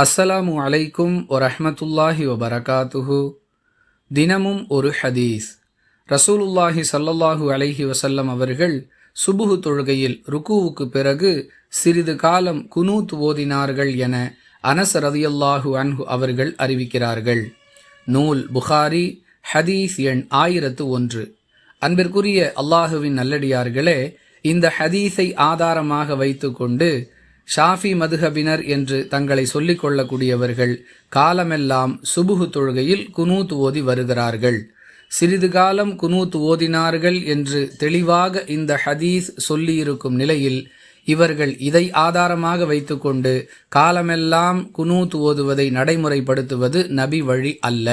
அஸ்ஸலாமு அலைக்கும் வரஹ்மத்துல்லாஹி வபரகாத்துஹு. தினமும் ஒரு ஹதீஸ். ரசூலுல்லாஹி சல்லல்லாஹு அலைஹி வசல்லம் அவர்கள் சுபுகு தொழுகையில் ருக்குவுக்கு பிறகு சிறிது காலம் குனூத் ஓதினார்கள் என அனஸ் ரதியல்லாஹு அன்ஹு அவர்கள் அறிவிக்கிறார்கள். நூல் புகாரி ஹதீஸ் எண் ஆயிரத்து ஒன்று. அன்பிற்குரிய அல்லாஹுவின் நல்லடியார்களே இந்த ஹதீஸை ஆதாரமாக வைத்துக்கொண்டு ஷாஃபி மதுஹபினர் என்று தங்களை சொல்லிக் கொள்ளக்கூடியவர்கள் காலமெல்லாம் சுபுகு தொழுகையில் குனூத் ஓதி வருகிறார்கள். சிறிது காலம் குனூத் ஓதினார்கள் என்று தெளிவாக இந்த ஹதீஸ் சொல்லியிருக்கும் நிலையில் இவர்கள் இதை ஆதாரமாக வைத்துக்கொண்டு காலமெல்லாம் குனூத் ஓதுவதை நடைமுறைப்படுத்துவது நபி வழி அல்ல.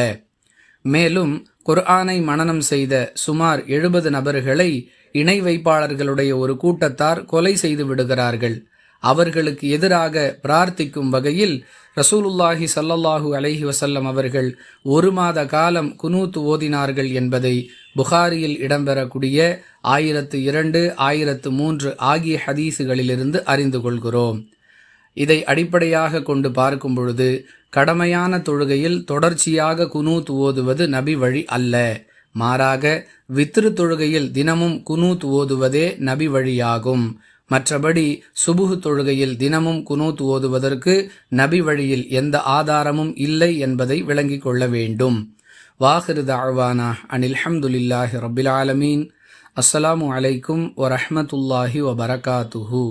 மேலும் குர்ஆனை மனனம் செய்த சுமார் எழுபது நபர்களை இணை வைப்பாளர்களுடைய ஒரு கூட்டத்தார் கொலை செய்து விடுகிறார்கள். அவர்களுக்கு எதிராக பிரார்த்திக்கும் வகையில் ரசூலுல்லாஹி சல்லல்லாஹு அலஹி வசல்லம் அவர்கள் ஒரு மாத காலம் குனூத்து ஓதினார்கள் என்பதை புகாரியில் இடம்பெறக்கூடிய ஆயிரத்து இரண்டு ஆயிரத்து மூன்று ஆகிய ஹதீஸுகளிலிருந்து அறிந்து கொள்கிறோம். இதை அடிப்படையாக கொண்டு பார்க்கும் பொழுது கடமையான தொழுகையில் தொடர்ச்சியாக குனூத் ஓதுவது நபி வழி அல்ல. மாறாக வித்ரு தொழுகையில் தினமும் குனூத் ஓதுவதே நபி வழியாகும். மற்றபடி சுபுகு தொழுகையில் தினமும் குனூத் ஓதுவதற்கு நபி வழியில் எந்த ஆதாரமும் இல்லை என்பதை விளங்கிக் கொள்ள வேண்டும். வாஹிரு தாழ்வானா அனில் ஹம்துலில்லாஹி ரபில் ஆலமீன். அஸ்ஸலாமு அலைக்கும் வரஹமத்துல்லாஹி வபரகாத்துஹூ